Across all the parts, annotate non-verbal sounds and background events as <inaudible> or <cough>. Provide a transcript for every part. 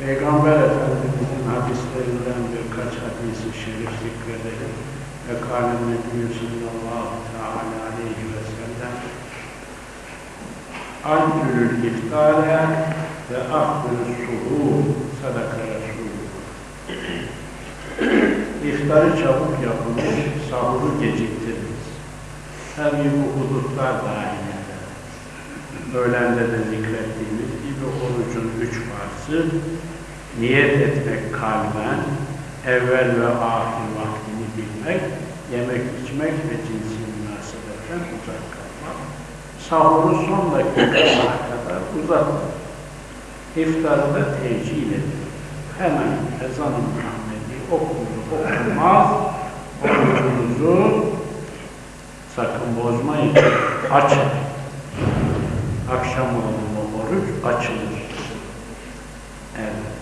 Peygamber Efendimiz'in hadislerinden birkaç hadisi şerif zikredelim. Ve kâlem nebiyyü sallallahu teâlâ aleyhi ve sellem Adlülül iftare ve ahdül suhûr sadaka Resulü. İftarı çabuk yapılmış, sahuru geciktiriniz. Tabii bu hudutlar dahil. Öğlende de zikrettiğimiz orucun üç farsı, niyet etmek kalben, evvel ve ahir vaktini bilmek, yemek içmek ve cinsi münasebetten uzak kalmak. Sahuru son dakikalara <coughs> kadar uzatmak. İftarı da tecil edin. Hemen ezan-ı Muhammedi okunur okunmaz, orucunuzu sakın bozmayın, açın. Akşam oldu mu oruç açılır. Evet.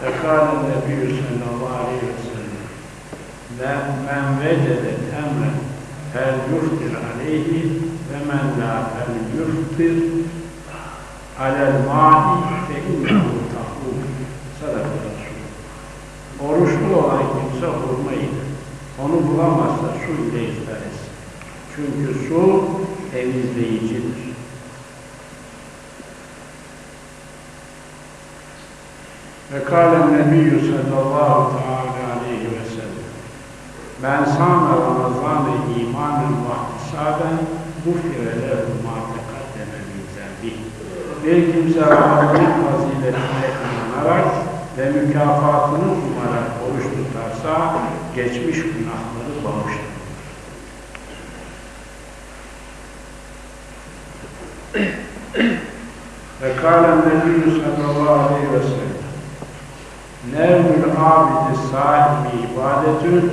Sellem men, men vecede temren fel yuftir aleyhi ve men la fel yuftir alel ma'i fe innehu tahur sadaka Resul. Oruçlu olan kimse hurma yer. Onu bulamazsa su ile iftar etsin. Çünkü su temizleyicidir. Ve kâlen nebiyyü sallallahu teâlâ aleyhi ve sellem Ben sâme Ramazan-ı imanen vahtisaben gufire lehu mâ tekaddeme min zembih. Bir kimse Ramazan'ın faziletine inanarak ve mükafatını umarak oruç tutarsa geçmiş günahları bağışlanır. Ve kâlen nebiyyü sallallahu aleyhi ve sellem Nevmül abidi sahibi ibadetün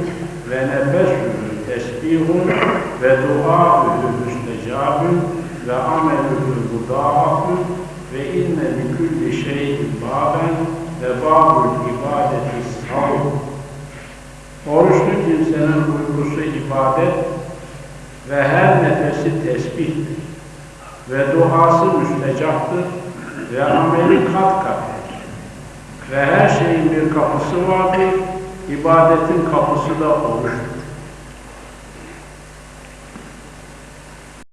ve nefesühü tesbihun ve duâhü müstecabün ve amelühü mudâhafün ve inne bi şeyin bâben ve bâbul ibadeti savun. Oruçlu kimsenin uykusu ibadet ve her nefesi tesbihtir ve duası müstecaptır ve ameli kat katdır. Ve her şeyin bir kapısı vardır, ibadetin kapısı da oruçtur.